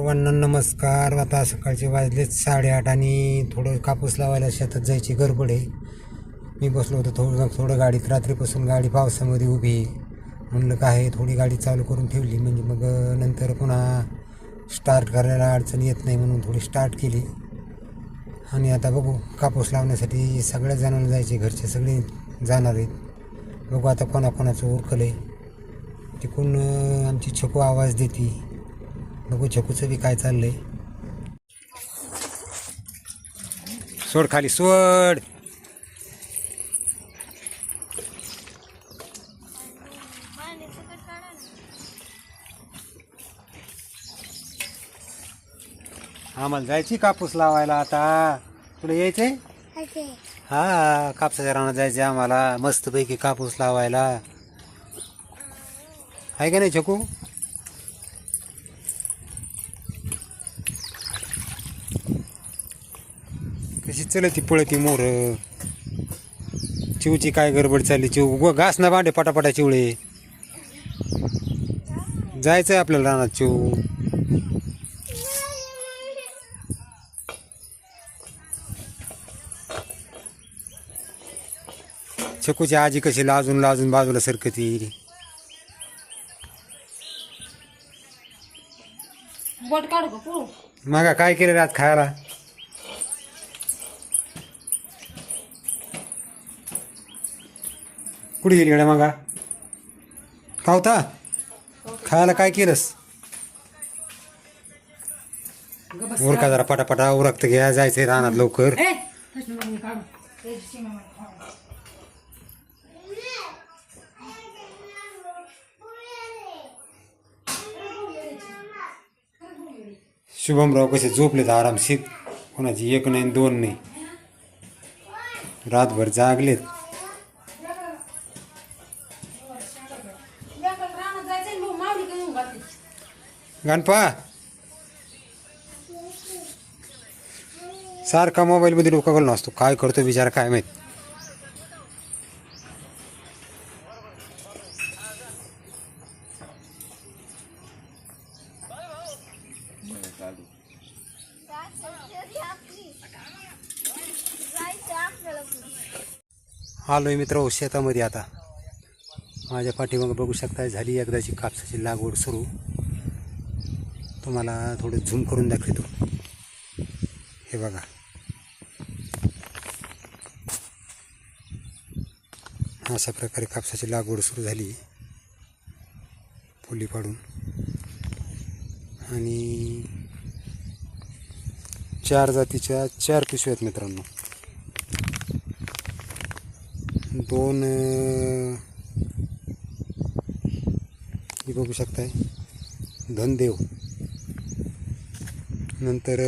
सर्वांना नमस्कार. आता सकाळचे वाजलेच साडेआठ आणि थोडं कापूस लावायला शेतात जायची गडबड आहे. मी बसलो होतो थोडं थोडं गाडीत. रात्रीपासून गाडी पावसामध्ये उभी आहे. म्हणलं काय थोडी गाडी चालू करून ठेवली. म्हणजे मग नंतर पुन्हा स्टार्ट करायला अडचण येत नाही म्हणून थोडी स्टार्ट केली. आणि आता बघू कापूस लावण्यासाठी सगळ्या जणांना जायचे घरचे सगळे जाणार आहेत. बघू आता कोणाकोणाचं उरकलं आहे तिकून आमची छकू आवाज देते. बघू छकूचं बी काय चाललंय. सोड खाली सोड. आम्हाला जायची कापूस लावायला आता. तुला यायचंय? हा कापसाच्या रानात जायचं आम्हाला. मस्तपैकी कापूस लावायला. आहे का नाही छकू? कशी चलती पळती मोर. चिवची काय गडबड चालली? चिव ग- घास ना भांडे पटापटा चिवळे. जायचंय आपल्याला रानात चिव. छकूची आजी कशी लाजून लाजून बाजूला सरकती. मग काय केलं रे आज खायला? कुठे गेली गड्या मगा? का होता खायला काय केलंस? उरका जरा पटापटा उरकत घ्या जायचंय रानात लवकर. शुभमराव कसे झोपलेत आरामशीर. कोणाची एक नाही दोन नाही. रातभर जागलेत लेकरं रानात जायचंय आणि मग मावली काय येऊन घातली. गणपा. सारखा मोबाईलमध्ये डोका घालून असतो. काय करतो विचार काय माहीत. आलोय मित्र शेतामध्ये आता. माझ्या पाठीमागं बघू शकता झाली एकदाची कापसाची लागवड सुरू. तुम्हाला थोडं झूम करून दाखवतो. हे बघा. अशा प्रकारे कापसाची लागवड सुरू झाली. फुली पाडून. आणि चार जातीच्या चार पिशव्या आहेत मित्रांनो. दोन बघू शकताय. धनदेव. नंतर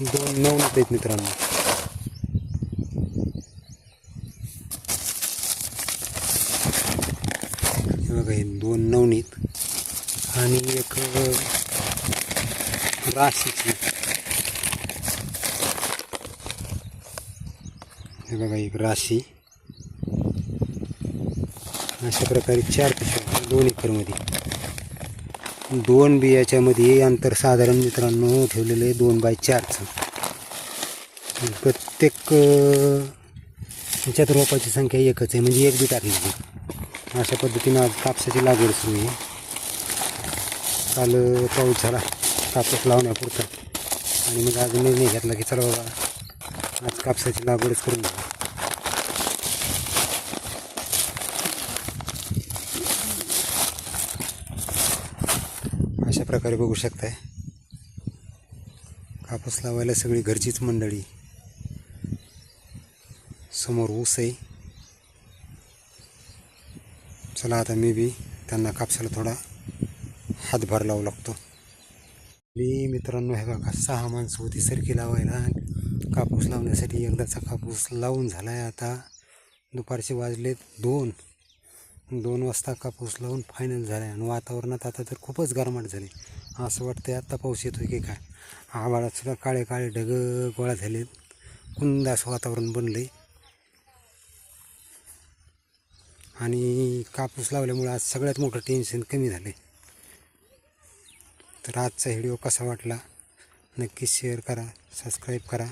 दोन दोन नवनीत आहेत मित्रांनो. बघा हे दोन नवनीत आणि एक राशीची हे बघा एक राशी. अशा प्रकारे चार पिशव्या दोन एकरमध्ये दोन बियाच्यामध्ये अंतर साधारण मित्रांनो ठेवलेलं आहे दोन बाय चारचं. प्रत्येक अं, ह्याच्यात रोपाची संख्या एकच आहे म्हणजे एक बी टाकलेली अशा पद्धतीनं आज कापसाची लागवड सुरू आहे. काल पाऊस झाला कापूस लावण्यापुरता. आणि मग आज निर्णय घेतला की चला बाबा आज कापसाची लागवडच करून घ्या प्रकारे बघू शकताय. कापूस लावायला सगळी घरचीच मंडळी. समोर ऊस आहे. चला आता मी बी त्यांना कापसाला थोडा हातभार लावू लागतो. मी मित्रांनो हे बघा सहा माणसं होती सरकी लावायला. कापूस लावण्यासाठी एकदाचा कापूस लावून झाला आहे आता. दुपारचे वाजलेत दोन. दोन वाजता कापूस लावून फायनल झाला आहे आणि वातावरणात आता तर खूपच गरमाट झाली. असं वाटतं आत्ता पाऊस येतो की काय? आभाळात सुद्धा काळे काळे ढग गोळा झालेत. कुंदास असं वातावरण बनलं आहे आणि कापूस लावल्यामुळे आज सगळ्यात मोठं टेन्शन कमी झालं तर आजचा व्हिडिओ कसा वाटला? नक्की शेअर करा सबस्क्राईब करा.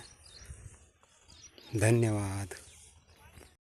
धन्यवाद.